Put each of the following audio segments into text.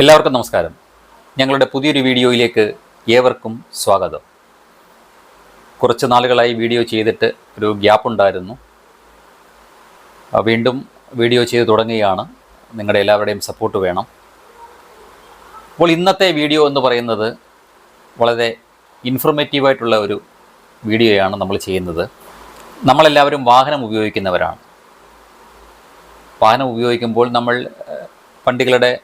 എല്ലാവർക്കും നമസ്കാരം. ഞങ്ങളുടെ പുതിയൊരു വീഡിയോയിലേക്ക് ഏവർക്കും സ്വാഗതം. കുറച്ച് നാളുകളായി വീഡിയോ ചെയ്തിട്ട് ഒരു ഗ്യാപ്പ് ഉണ്ടായിരുന്നു. വീണ്ടും വീഡിയോ ചെയ്ത് തുടങ്ങുകയാണ്. നിങ്ങളുടെ എല്ലാവരുടെയും സപ്പോർട്ട് വേണം. അപ്പോൾ ഇന്നത്തെ വീഡിയോ എന്ന് പറയുന്നത് വളരെ ഇൻഫർമേറ്റീവായിട്ടുള്ള ഒരു വീഡിയോയാണ് നമ്മൾ ചെയ്യുന്നത്. നമ്മളെല്ലാവരും വാഹനം ഉപയോഗിക്കുന്നവരാണ്. വാഹനം ഉപയോഗിക്കുമ്പോൾ നമ്മൾ വണ്ടികളുടെ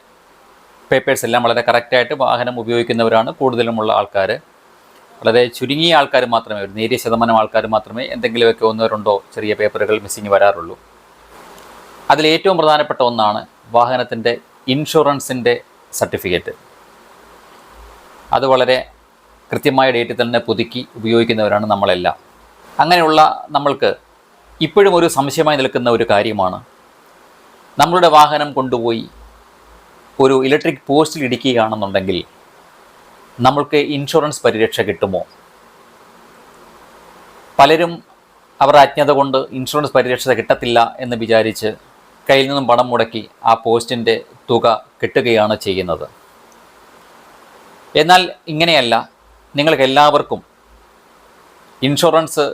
പേപ്പേഴ്സ് എല്ലാം വളരെ കറക്റ്റായിട്ട് വാഹനം ഉപയോഗിക്കുന്നവരാണ് കൂടുതലുമുള്ള ആൾക്കാർ വളരെ ചുരുങ്ങിയ ആൾക്കാർ മാത്രമേ ഒരു നേരിയ ശതമാനം ആൾക്കാർ മാത്രമേ എന്തെങ്കിലുമൊക്കെ ഒന്നോ രണ്ടോ ചെറിയ പേപ്പറുകൾ മിസ്സിങ് വരാറുള്ളൂ. അതിലേറ്റവും പ്രധാനപ്പെട്ട ഒന്നാണ് വാഹനത്തിന്റെ ഇൻഷുറൻസിന്റെ സർട്ടിഫിക്കറ്റ്. അത് വളരെ കൃത്യമായ ഡേറ്റിൽ തന്നെ പുതുക്കി ഉപയോഗിക്കുന്നവരാണ് നമ്മളെല്ലാം. അങ്ങനെയുള്ള നമ്മൾക്ക് ഇപ്പോഴും ഒരു സംശയമായി നിൽക്കുന്ന ഒരു കാര്യമാണ്. നമ്മളുടെ വാഹനം കൊണ്ടുപോയി ഒരു ഇലക്ട്രിക് പോസ്റ്റിൽ ഇടിക്കുകയാണെന്നുണ്ടെങ്കിൽ നമ്മൾക്ക് ഇൻഷുറൻസ് പരിരക്ഷ കിട്ടുമോ? പലരും അവരുടെ അജ്ഞത കൊണ്ട് ഇൻഷുറൻസ് പരിരക്ഷ കിട്ടത്തില്ല എന്ന് വിചാരിച്ച് കയ്യിൽ നിന്നും പണം മുടക്കി ആ പോസ്റ്റിന്റെ തുക കിട്ടുകയാണ് ചെയ്യുന്നത്. എന്നാൽ ഇങ്ങനെയല്ല നിങ്ങൾക്ക് എല്ലാവർക്കും ഇൻഷുറൻസ്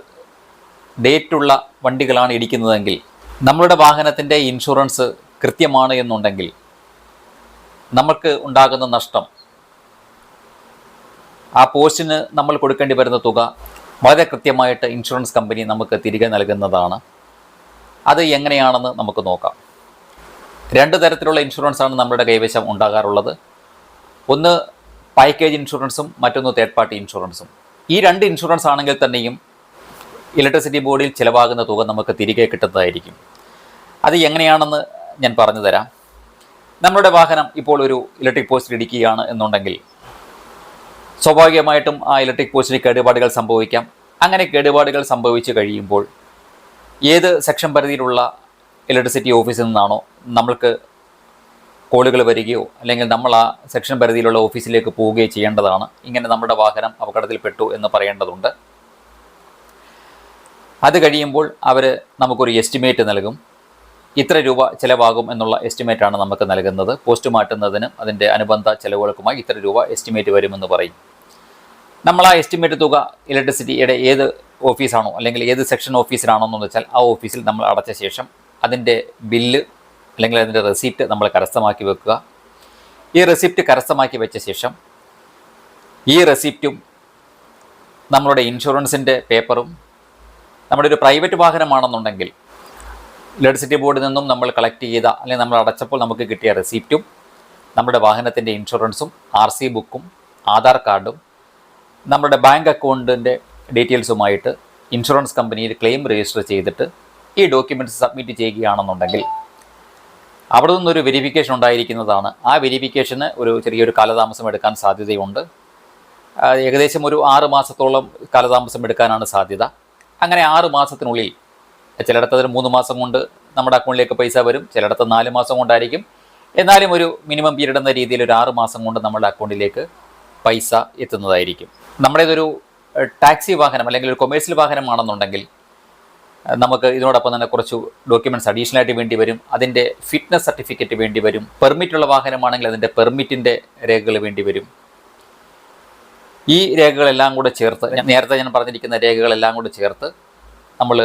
ഡേറ്റുള്ള വണ്ടികളാണ് ഇടിക്കുന്നതെങ്കിൽ നമ്മളുടെ വാഹനത്തിന്റെ ഇൻഷുറൻസ് കൃത്യമാണ് എന്നുണ്ടെങ്കിൽ നമുക്ക് ഉണ്ടാകുന്ന നഷ്ടം. ആ പോസ്റ്റിന് നമ്മൾ കൊടുക്കേണ്ടി വരുന്ന തുക വളരെ കൃത്യമായിട്ട് ഇൻഷുറൻസ് കമ്പനി നമുക്ക് തിരികെ നൽകുന്നതാണ്. അത് എങ്ങനെയാണെന്ന് നമുക്ക് നോക്കാം. രണ്ട് തരത്തിലുള്ള ഇൻഷുറൻസാണ് നമ്മുടെ കൈവശം ഉണ്ടാകാറുള്ളത്. ഒന്ന് പാക്കേജ് ഇൻഷുറൻസും മറ്റൊന്ന് തേർഡ് പാർട്ടി ഇൻഷുറൻസും. ഈ രണ്ട് ഇൻഷുറൻസ് ആണെങ്കിൽ തന്നെയും ഇലക്ട്രിസിറ്റി ബോർഡിൽ ചിലവാകുന്ന തുക നമുക്ക് തിരികെ കിട്ടുന്നതായിരിക്കും. അത് എങ്ങനെയാണെന്ന് ഞാൻ പറഞ്ഞു തരാം. നമ്മുടെ വാഹനം ഇപ്പോൾ ഒരു ഇലക്ട്രിക് പോസ്റ്റിൽ ഇടിക്കുകയാണ് എന്നുണ്ടെങ്കിൽ സ്വാഭാവികമായിട്ടും ആ ഇലക്ട്രിക് പോസ്റ്റിന് കേടുപാടുകൾ സംഭവിക്കാം. അങ്ങനെ കേടുപാടുകൾ സംഭവിച്ചു കഴിയുമ്പോൾ ഏത് സെക്ഷൻ പരിധിയിലുള്ള ഇലക്ട്രിസിറ്റി ഓഫീസിൽ നിന്നാണോ നമ്മൾക്ക് കോളുകൾ വരികയോ അല്ലെങ്കിൽ നമ്മൾ ആ സെക്ഷൻ പരിധിയിലുള്ള ഓഫീസിലേക്ക് പോവുകയോ ചെയ്യേണ്ടതാണ്. ഇങ്ങനെ നമ്മുടെ വാഹനം അപകടത്തിൽപ്പെട്ടു എന്ന് പറയേണ്ടതുണ്ട്. അത് കഴിയുമ്പോൾ അവർ നമുക്കൊരു എസ്റ്റിമേറ്റ് നൽകും. ഇത്ര രൂപ ചിലവാകും എന്നുള്ള എസ്റ്റിമേറ്റാണ് നമുക്ക് നൽകുന്നത്. പോസ്റ്റ് മാറ്റുന്നതിനും അതിന്റെ അനുബന്ധ ചിലവുകൾക്കുമായി ഇത്ര രൂപ എസ്റ്റിമേറ്റ് വരുമെന്ന് പറയും. നമ്മൾ ആ എസ്റ്റിമേറ്റ് തുക ഇലക്ട്രിസിറ്റിയുടെ ഏത് ഓഫീസാണോ അല്ലെങ്കിൽ ഏത് സെക്ഷൻ ഓഫീസിലാണോ എന്ന് വെച്ചാൽ ആ ഓഫീസിൽ നമ്മൾ അടച്ച ശേഷം അതിന്റെ ബില്ല് അല്ലെങ്കിൽ അതിന്റെ റെസിപ്റ്റ് നമ്മൾ കരസ്ഥമാക്കി വെക്കുക. ഈ റെസിപ്റ്റ് കരസ്ഥമാക്കി വെച്ച ശേഷം ഈ റെസിപ്റ്റും നമ്മളുടെ ഇൻഷുറൻസിന്റെ പേപ്പറും നമ്മുടെ ഒരു പ്രൈവറ്റ് വാഹനമാണെന്നുണ്ടെങ്കിൽ ഇലക്ട്രിസിറ്റി ബോർഡിൽ നിന്നും നമ്മൾ കളക്ട് ചെയ്ത അല്ലെങ്കിൽ നമ്മൾ അടച്ചപ്പോൾ നമുക്ക് കിട്ടിയ റെസിപ്റ്റും നമ്മുടെ വാഹനത്തിന്റെ ഇൻഷുറൻസും ആർ സി ബുക്കും ആധാർ കാർഡും നമ്മുടെ ബാങ്ക് അക്കൗണ്ടിന്റെ ഡീറ്റെയിൽസുമായിട്ട് ഇൻഷുറൻസ് കമ്പനിയിൽ ക്ലെയിം രജിസ്റ്റർ ചെയ്തിട്ട് ഈ ഡോക്യുമെന്റ്സ് സബ്മിറ്റ് ചെയ്യുകയാണെന്നുണ്ടെങ്കിൽ അവിടെ നിന്നൊരു വെരിഫിക്കേഷൻ ഉണ്ടായിരിക്കുന്നതാണ്. ആ വെരിഫിക്കേഷന് ഒരു ചെറിയൊരു കാലതാമസം എടുക്കാൻ സാധ്യതയുണ്ട്. ഏകദേശം ഒരു ആറ് മാസത്തോളം കാലതാമസം എടുക്കാനാണ് സാധ്യത. അങ്ങനെ ആറ് മാസത്തിനുള്ളിൽ ചിലയിടത്ത് അതിന് മൂന്ന് മാസം കൊണ്ട് നമ്മുടെ അക്കൗണ്ടിലേക്ക് പൈസ വരും ചിലയിടത്ത് നാല് മാസം കൊണ്ടായിരിക്കും. എന്നാലും ഒരു മിനിമം പീരീഡ് എന്ന രീതിയിൽ ഒരു ആറ് മാസം കൊണ്ട് നമ്മുടെ അക്കൗണ്ടിലേക്ക് പൈസ എത്തുന്നതായിരിക്കും. നമ്മുടെ ഇതൊരു ടാക്സി വാഹനം അല്ലെങ്കിൽ ഒരു കൊമേഴ്സ്യൽ വാഹനമാണെന്നുണ്ടെങ്കിൽ നമുക്ക് ഇതിനോടൊപ്പം തന്നെ കുറച്ച് ഡോക്യുമെന്റ്സ് അഡീഷണൽ ആയിട്ട് വേണ്ടി വരും. അതിന്റെ ഫിറ്റ്നസ് സർട്ടിഫിക്കറ്റ് വേണ്ടി വരും. പെർമിറ്റുള്ള വാഹനമാണെങ്കിൽ അതിന്റെ പെർമിറ്റിന്റെ രേഖകൾ വേണ്ടി വരും. ഈ രേഖകളെല്ലാം കൂടെ ചേർത്ത് നേരത്തെ ഞാൻ പറഞ്ഞിരിക്കുന്ന രേഖകളെല്ലാം കൂടെ ചേർത്ത് നമ്മൾ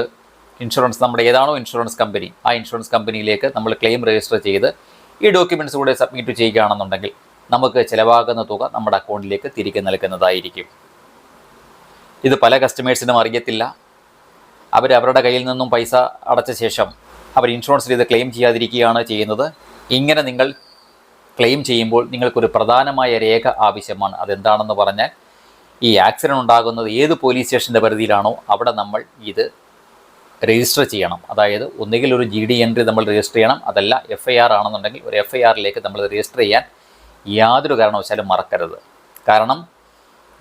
ഇൻഷുറൻസ് നമ്മുടെ ഏതാണോ ഇൻഷുറൻസ് കമ്പനി ആ ഇൻഷുറൻസ് കമ്പനിയിലേക്ക് നമ്മൾ ക്ലെയിം രജിസ്റ്റർ ചെയ്ത് ഈ ഡോക്യുമെന്റ്സ് കൂടെ സബ്മിറ്റ് ചെയ്യുകയാണെന്നുണ്ടെങ്കിൽ നമുക്ക് ചിലവാകുന്ന തുക നമ്മുടെ അക്കൗണ്ടിലേക്ക് തിരികെ നൽകുന്നതായിരിക്കും. ഇത് പല കസ്റ്റമേഴ്സിനും അറിയത്തില്ല. അവർ അവരുടെ കയ്യിൽ നിന്നും പൈസ അടച്ച ശേഷം അവർ ഇൻഷുറൻസ് ചെയ്ത് ക്ലെയിം ചെയ്യാതിരിക്കുകയാണ് ചെയ്യുന്നത്. ഇങ്ങനെ നിങ്ങൾ ക്ലെയിം ചെയ്യുമ്പോൾ നിങ്ങൾക്കൊരു പ്രധാനമായ രേഖ ആവശ്യമാണ്. അതെന്താണെന്ന് പറഞ്ഞാൽ ഈ ആക്സിഡന്റ് ഉണ്ടാകുന്നത് ഏത് പോലീസ് സ്റ്റേഷന്റെ പരിധിയിലാണോ അവിടെ നമ്മൾ ഇത് രജിസ്റ്റർ ചെയ്യണം. അതായത് ഒന്നുകിൽ ഒരു ജി ഡി എൻട്രി നമ്മൾ രജിസ്റ്റർ ചെയ്യണം. അതല്ല എഫ് ഐ ആർ ആണെന്നുണ്ടെങ്കിൽ ഒരു എഫ് ഐ ആറിലേക്ക് നമ്മൾ രജിസ്റ്റർ ചെയ്യാൻ യാതൊരു കാരണവശാലും മറക്കരുത്. കാരണം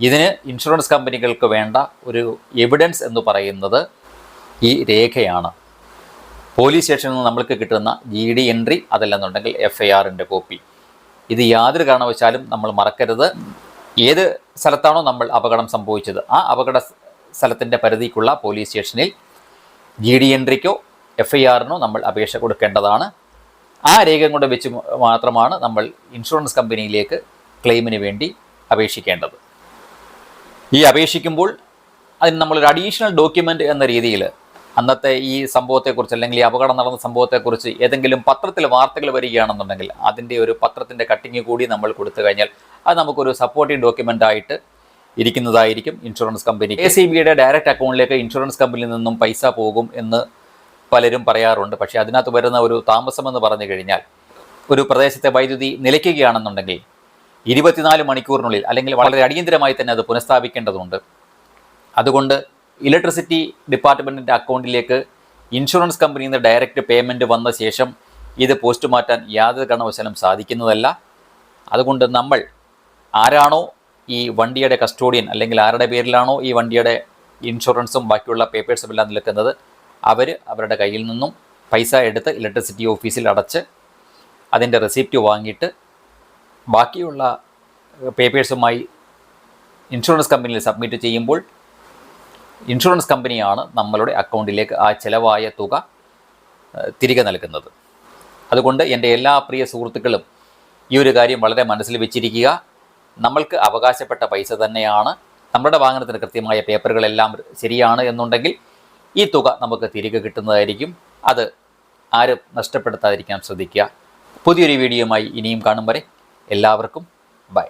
ഇതിന് ഇൻഷുറൻസ് കമ്പനികൾക്ക് വേണ്ട ഒരു എവിഡൻസ് എന്ന് പറയുന്നത് ഈ രേഖയാണ്. പോലീസ് സ്റ്റേഷനിൽ നിന്ന് നമ്മൾക്ക് കിട്ടുന്ന ജി ഡി എൻട്രി അതല്ലെന്നുണ്ടെങ്കിൽ എഫ് ഐ ആറിന്റെ കോപ്പി ഇത് യാതൊരു കാരണവശാലും നമ്മൾ മറക്കരുത്. ഏത് സ്ഥലത്താണോ നമ്മൾ അപകടം സംഭവിച്ചത്. ആ അപകട സ്ഥലത്തിന്റെ പരിധിക്കുള്ള പോലീസ് സ്റ്റേഷനിൽ ജി ഡി എൻട്രിക്കോ എഫ് ഐ ആറിനോ നമ്മൾ അപേക്ഷ കൊടുക്കേണ്ടതാണ്. ആ രേഖ കൊണ്ട് വെച്ച് മാത്രമാണ് നമ്മൾ ഇൻഷുറൻസ് കമ്പനിയിലേക്ക് ക്ലെയിമിന് വേണ്ടി അപേക്ഷിക്കേണ്ടത്. ഈ അപേക്ഷിക്കുമ്പോൾ അതിന് നമ്മളൊരു അഡീഷണൽ ഡോക്യുമെന്റ് എന്ന രീതിയിൽ അന്നത്തെ ഈ സംഭവത്തെക്കുറിച്ച് അല്ലെങ്കിൽ ഈ അപകടം നടന്ന സംഭവത്തെക്കുറിച്ച് ഏതെങ്കിലും പത്രത്തിൽ വാർത്തകൾ വരികയാണെന്നുണ്ടെങ്കിൽ അതിന്റെ ഒരു പത്രത്തിന്റെ കട്ടിങ് കൂടി നമ്മൾ കൊടുത്തു കഴിഞ്ഞാൽ അത് നമുക്കൊരു സപ്പോർട്ടിംഗ് ഡോക്യുമെന്റ് ആയിട്ട് ഇരിക്കുന്നതായിരിക്കും ഇൻഷുറൻസ് കമ്പനി എ സി ബിയുടെ ഡയറക്റ്റ് അക്കൗണ്ടിലേക്ക് ഇൻഷുറൻസ് കമ്പനിയിൽ നിന്നും പൈസ പോകും എന്ന് പലരും പറയാറുണ്ട്. പക്ഷേ അതിനകത്ത് വരുന്ന ഒരു താമസമെന്ന് പറഞ്ഞു കഴിഞ്ഞാൽ ഒരു പ്രദേശത്തെ വൈദ്യുതി നിലയ്ക്കുകയാണെന്നുണ്ടെങ്കിൽ ഇരുപത്തിനാല് മണിക്കൂറിനുള്ളിൽ അല്ലെങ്കിൽ വളരെ അടിയന്തിരമായി തന്നെ അത് പുനഃസ്ഥാപിക്കേണ്ടതുണ്ട്. അതുകൊണ്ട് ഇലക്ട്രിസിറ്റി ഡിപ്പാർട്ട്മെന്റിന്റെ അക്കൗണ്ടിലേക്ക് ഇൻഷുറൻസ് കമ്പനിയിൽ നിന്ന് ഡയറക്റ്റ് പേയ്മെന്റ് വന്ന ശേഷം ഇത് പോസ്റ്റ് മാറ്റാൻ യാതൊരു കാരണവശാലും സാധിക്കുന്നതല്ല. അതുകൊണ്ട് നമ്മൾ ആരാണോ ഈ വണ്ടിയുടെ കസ്റ്റോഡിയൻ അല്ലെങ്കിൽ ആരുടെ പേരിലാണോ ഈ വണ്ടിയുടെ ഇൻഷുറൻസും ബാക്കിയുള്ള പേപ്പേഴ്സും എല്ലാം നിൽക്കുന്നത് അവർ അവരുടെ കയ്യിൽ നിന്നും പൈസ എടുത്ത് ഇലക്ട്രിസിറ്റി ഓഫീസിൽ അടച്ച് അതിന്റെ റെസിപ്റ്റ് വാങ്ങിയിട്ട് ബാക്കിയുള്ള പേപ്പേഴ്സുമായി ഇൻഷുറൻസ് കമ്പനിയിൽ സബ്മിറ്റ് ചെയ്യുമ്പോൾ ഇൻഷുറൻസ് കമ്പനിയാണ് നമ്മളുടെ അക്കൗണ്ടിലേക്ക് ആ ചിലവായ തുക തിരികെ നൽകുന്നത്. അതുകൊണ്ട് എന്റെ എല്ലാ പ്രിയ സുഹൃത്തുക്കളും ഈ ഒരു കാര്യം വളരെ മനസ്സിൽ വെച്ചിരിക്കുക. നമ്മൾക്ക് അവകാശപ്പെട്ട പൈസ തന്നെയാണ് നമ്മുടെ വാഹനത്തിന് കൃത്യമായ പേപ്പറുകളെല്ലാം ശരിയാണ് എന്നുണ്ടെങ്കിൽ ഈ തുക നമുക്ക് തിരികെ കിട്ടുന്നതായിരിക്കും. അത് ആരും നഷ്ടപ്പെടുത്താതിരിക്കാൻ ശ്രദ്ധിക്കുക. പുതിയൊരു വീഡിയോയുമായി ഇനിയും കാണും വരെ. എല്ലാവർക്കും ബൈ.